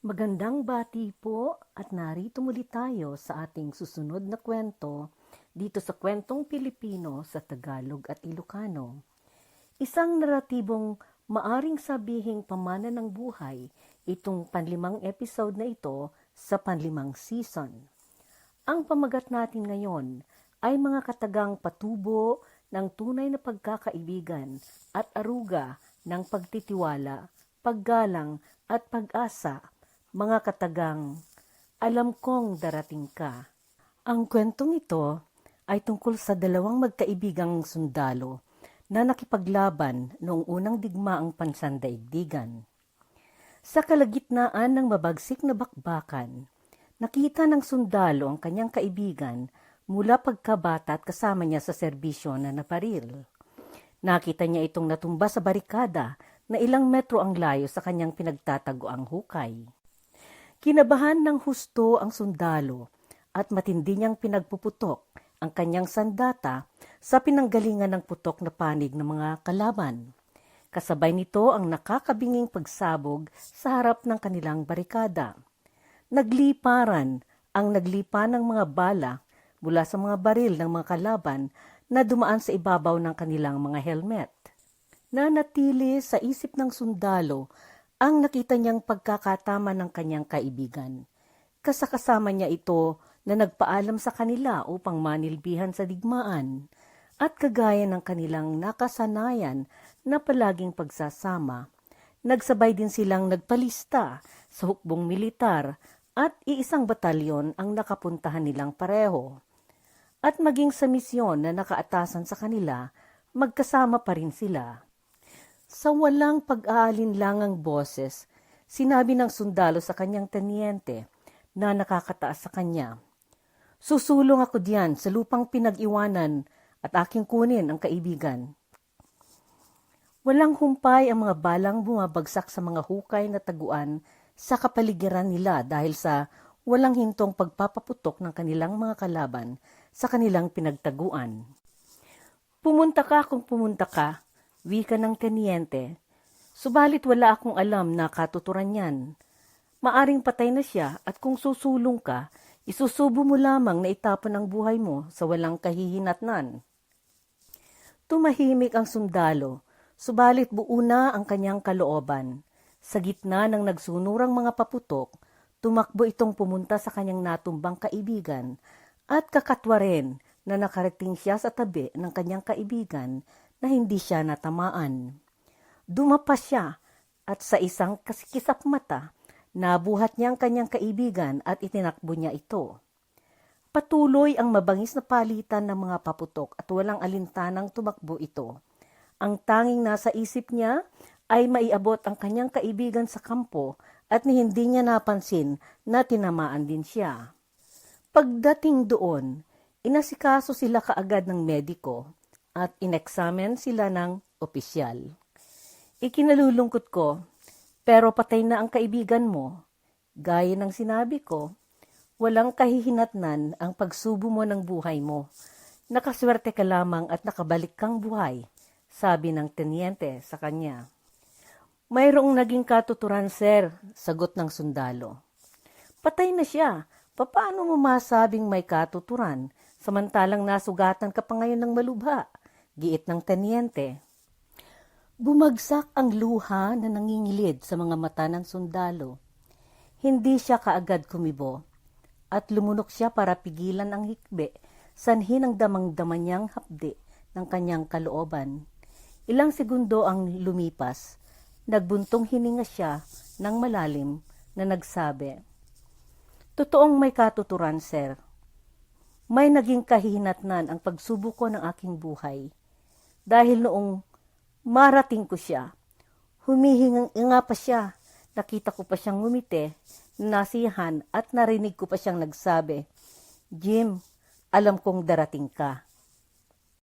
Magandang bati po at narito muli tayo sa ating susunod na kwento dito sa kwentong Pilipino sa Tagalog at Ilocano. Isang naratibong maaring sabihing pamana ng buhay itong panlimang episode na ito sa panlimang season. Ang pamagat natin ngayon ay mga katagang patubo ng tunay na pagkakaibigan at aruga ng pagtitiwala, paggalang at pag-asa mga katagang, alam kong darating ka. Ang kwentong ito ay tungkol sa dalawang magkaibigang sundalo na nakipaglaban noong unang digmaang pansandaigdigan. Sa kalagitnaan ng mabagsik na bakbakan, nakita ng sundalo ang kanyang kaibigan mula pagkabata at kasama niya sa serbisyo na naparil. Nakita niya itong natumba sa barikada na ilang metro ang layo sa kanyang pinagtatago ang hukay. Kinabahan ng husto ang sundalo at matindi niyang pinagpuputok ang kanyang sandata sa pinanggalingan ng putok na panig ng mga kalaban. Kasabay nito ang nakakabinging pagsabog sa harap ng kanilang barikada. Nagliparan ang naglipa ng mga bala mula sa mga baril ng mga kalaban na dumaan sa ibabaw ng kanilang mga helmet. Nanatili sa isip ng sundalo ang nakita niyang pagkakatama ng kanyang kaibigan. Kasakasama niya ito na nagpaalam sa kanila upang manilbihan sa digmaan at kagaya ng kanilang nakasanayan na palaging pagsasama, nagsabay din silang nagpalista sa hukbong militar at iisang batalyon ang nakapuntahan nilang pareho. At maging sa misyon na nakaatasan sa kanila, magkasama pa rin sila. Sa walang pag-aalinlangang boses, sinabi ng sundalo sa kanyang teniente na nakakataas sa kanya, Susulong ako diyan sa lupang pinag-iwanan at aking kunin ang kaibigan. Walang humpay ang mga balang bumabagsak sa mga hukay na taguan sa kapaligiran nila dahil sa walang hintong pagpapaputok ng kanilang mga kalaban sa kanilang pinagtaguan. Pumunta ka kung pumunta ka, wika ng teniente. Subalit wala akong alam na katuturan yan. Maaring patay na siya at kung susulong ka, isusubo mo lamang na itapon ang buhay mo sa walang kahihinatnan. Tumahimik ang sundalo, subalit buo na ang kanyang kalooban. Sa gitna ng nagsunurang mga paputok, tumakbo itong pumunta sa kanyang natumbang kaibigan at kakatwa rin na nakarating siya sa tabi ng kanyang kaibigan na hindi siya natamaan. Dumapa siya at sa isang kasikisap mata, nabuhat niya ang kanyang kaibigan at itinakbo niya ito. Patuloy ang mabangis na palitan ng mga paputok at walang alintanang tumakbo ito. Ang tanging nasa isip niya ay maiabot ang kanyang kaibigan sa kampo at ni hindi niya napansin na tinamaan din siya. Pagdating doon, inasikaso sila kaagad ng mediko at ineksamen sila ng opisyal. Ikinalulungkot ko, pero patay na ang kaibigan mo. Gaya ng sinabi ko, walang kahihinatnan ang pagsubo mo ng buhay mo. Nakaswerte ka lamang at nakabalik kang buhay, sabi ng tenyente sa kanya. Mayroong naging katuturan, sir, sagot ng sundalo. Patay na siya. Paano mo masabing may katuturan, samantalang nasugatan ka pa ngayon ng malubha? Giit ng tenyente. Bumagsak ang luha na nangingilid sa mga mata ng sundalo. Hindi siya kaagad kumibo at lumunok siya para pigilan ang hikbe sanhi ng damang-dama niyang hapdi ng kanyang kalooban. Ilang segundo ang lumipas, nagbuntong hininga siya ng malalim na nagsabi, Totoong may katuturan, sir. May naging kahihinatnan ang pagsubuko ng aking buhay. Dahil noong marating ko siya, humihingang nga pa siya. Nakita ko pa siyang ngumiti, nasihan at narinig ko pa siyang nagsabi, Jim, alam kong darating ka.